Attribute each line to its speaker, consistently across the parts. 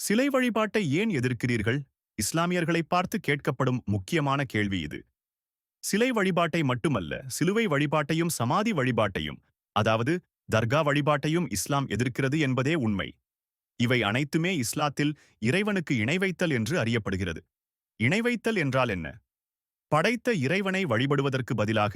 Speaker 1: சிலை வழிபாட்டை ஏன் எதிர்க்கிறீர்கள்? இஸ்லாமியர்களை பார்த்து கேட்கப்படும் முக்கியமான கேள்வி இது. சிலை வழிபாட்டை மட்டுமல்ல சிலுவை வழிபாட்டையும் சமாதி வழிபாட்டையும் அதாவது தர்கா வழிபாட்டையும் இஸ்லாம் எதிர்க்கிறது என்பதே உண்மை. இவை அனைத்துமே இஸ்லாத்தில் இறைவனுக்கு இணைவைத்தல் என்று அறியப்படுகிறது. இணைவைத்தல் என்றால் என்ன? படைத்த இறைவனை வழிபடுவதற்கு பதிலாக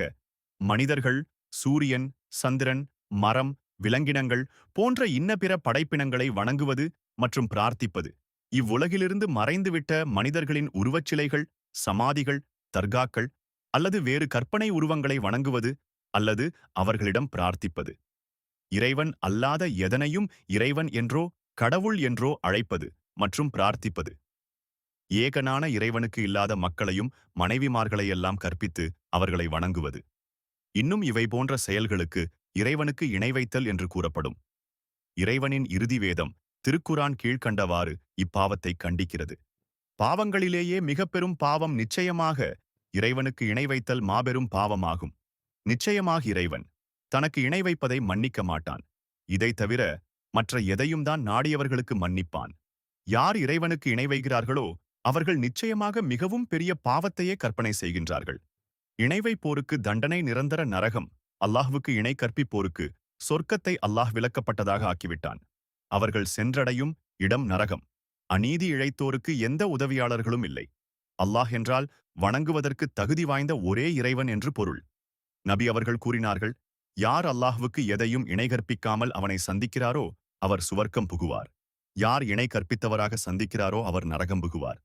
Speaker 1: மனிதர்கள் சூரியன் சந்திரன் மரம் விலங்கினங்கள் போன்ற இன்ன பிற படைப்பினங்களை வணங்குவது மற்றும் பிரார்த்திப்பது. இவ்வுலகிலிருந்து மறைந்துவிட்ட மனிதர்களின் உருவச்சிலைகள் சமாதிகள் தர்காக்கள் அல்லது வேறு கற்பனை உருவங்களை வணங்குவது அல்லது அவர்களிடம் பிரார்த்திப்பது. இறைவன் அல்லாத எதனையும் இறைவன் என்றோ கடவுள் என்றோ அழைப்பது மற்றும் பிரார்த்திப்பது. ஏகனான இறைவனுக்கு இல்லாத மக்களையும் மனைவிமார்களையெல்லாம் கற்பித்து அவர்களை வணங்குவது. இன்னும் இவை போன்ற செயல்களுக்கு இறைவனுக்கு இணை வைத்தல் என்று கூறப்படும். இறைவனின் இறுதி வேதம் திருக்குரான் கீழ்க்கண்டவாறு இப்பாவத்தை கண்டிக்கிறது. பாவங்களிலேயே மிக பெரும் பாவம் நிச்சயமாக இறைவனுக்கு இணை வைத்தல் மாபெரும் பாவமாகும். நிச்சயமாக இறைவன் தனக்கு இணை வைப்பதை மன்னிக்க மாட்டான். இதை தவிர மற்ற எதையும் தான் நாடியவர்களுக்கு மன்னிப்பான். யார் இறைவனுக்கு இணை வைக்கிறார்களோ அவர்கள் நிச்சயமாக மிகவும் பெரிய பாவத்தையே கற்பனை செய்கின்றார்கள். இணை வைப்போருக்கு தண்டனை நிரந்தர நரகம் அல்லாஹ்வுக்கு இணை கற்பிப்போருக்கு சொர்க்கத்தை அல்லாஹ் விலக்கப்பட்டதாக ஆக்கிவிட்டான். அவர்கள் சென்றடையும் இடம் நரகம். அநீதி இழைத்தோருக்கு எந்த உதவியாளர்களும் இல்லை. அல்லாஹ் என்றால் வணங்குவதற்கு தகுதி வாய்ந்த ஒரே இறைவன் என்று பொருள். நபி அவர்கள் கூறினார்கள் யார் அல்லாஹ்வுக்கு எதையும் இணை கற்பிக்காமல் அவனை சந்திக்கிறாரோ அவர் சுவர்க்கம் புகுவார். யார் இணை கற்பித்தவராக சந்திக்கிறாரோ அவர் நரகம் புகுவார்.